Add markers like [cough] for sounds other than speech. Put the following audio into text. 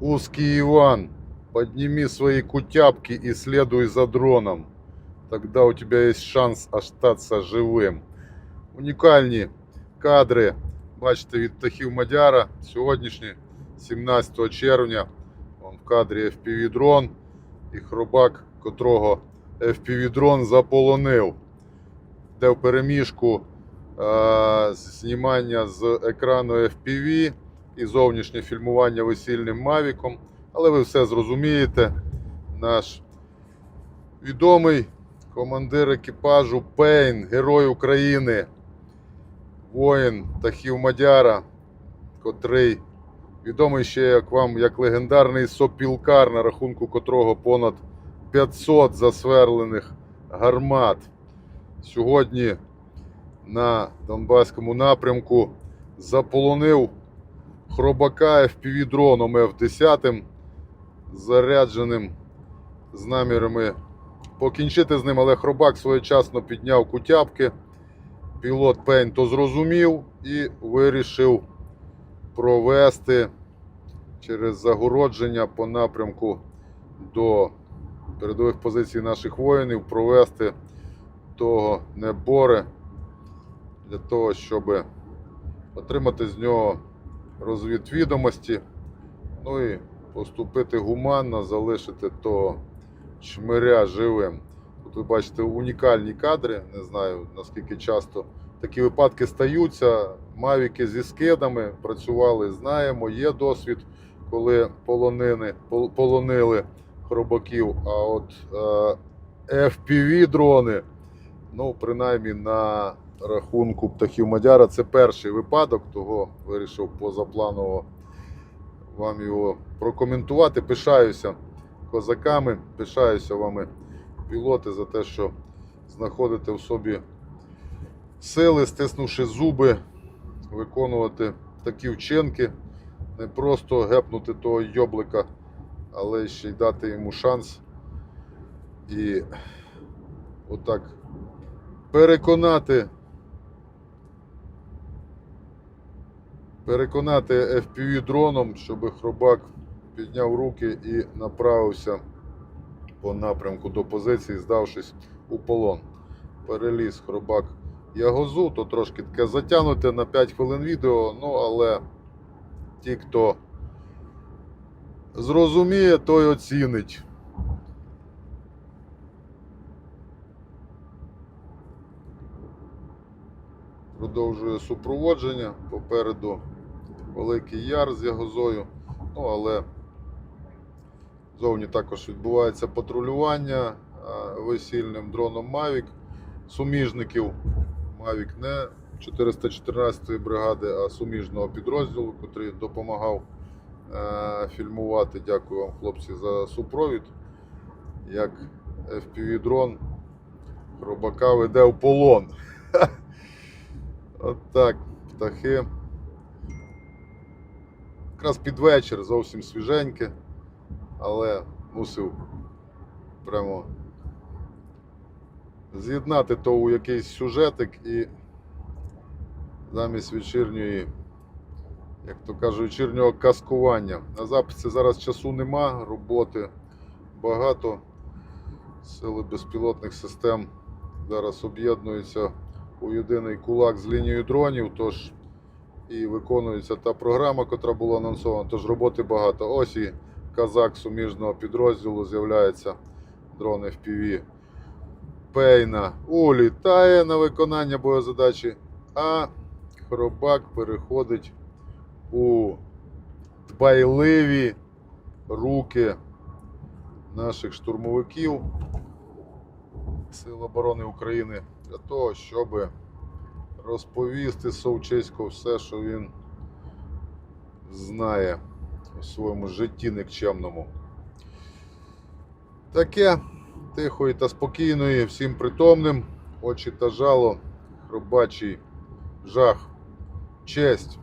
Узкий Иван, подними свои кутяпки и следуй за дроном. Тогда у тебя есть шанс остаться живим. Унікальні кадри, бачите, від птахів Мадяра. Сьогоднішні, 17 червня, в кадрі FPV-дрон і хробак, котрого FPV-дрон заполонив. Де в переміжку е, знімання з екрану FPV і зовнішнє фільмування весільним Мавіком. Але ви все зрозумієте. Наш відомий командир екіпажу Пейн, герой України, воїн Тахів Мадяра, котрий відомий ще як вам як легендарний сопілкар, на рахунку котрого понад 500 засверлених гармат. Сьогодні на Донбаському напрямку заполонив хробака FPV-дроном F-10, зарядженим з намірами покінчити з ним, але хробак своєчасно підняв кутяпки. Пілот Пейн то зрозумів і вирішив провести через загородження по напрямку до передових позицій наших воїнів, провести того неборе для того, щоб отримати з нього розвідвідомості, ну і поступити гуманно, залишити того чмиря живим. Тут ви бачите унікальні кадри. Не знаю наскільки часто такі випадки стаються. Мавіки зі скидами працювали, знаємо, є досвід, коли полонини, пол- полонили хробаків. А от е, FPV-дрони, ну, принаймні на рахунку птахів Мадяра, це перший випадок, того вирішив позапланово вам його прокоментувати. Пишаюся козаками, пишаюся вами, пілоти, за те, що знаходите в собі сили, стиснувши зуби, виконувати такі вчинки, не просто гепнути того йоблика, але ще й дати йому шанс і отак переконати. Переконати FPV дроном, щоб хробак підняв руки і направився по напрямку до позиції, здавшись у полон. Переліз хробак Ягозу, то трошки таке затягнуте на 5 хвилин відео, ну але ті, хто зрозуміє, той оцінить. Продовжує супроводження. Попереду Великий Яр з Ягозою. Ну, але зовні також відбувається патрулювання весільним дроном Mavic суміжників. Mavic не 414-ї бригади, а суміжного підрозділу, який допомагав е, фільмувати. Дякую вам, хлопці, за супровід. Як FPV-дрон хробака веде в полон. [laughs] От так, птахи. Якраз під вечір зовсім свіженьке, але мусив прямо з'єднати то у якийсь сюжетик і замість вечірньої, як то кажуть, вечірнього каскування. На записі зараз часу нема, роботи багато. Сили безпілотних систем зараз об'єднуються у єдиний кулак з лінією дронів, тож і виконується та програма, яка була анонсована, тож роботи багато. Ось і казак суміжного підрозділу з'являється. Дрон FPV. Пейна. Улітає на виконання боєзадачі, а хробак переходить у дбайливі руки наших штурмовиків. Сил оборони України для того, щоб розповісти Совчиську все, що він знає у своєму житті нікчемному. Таке тихої та спокійної, всім притомним, очі та жало, хробачий жах, честь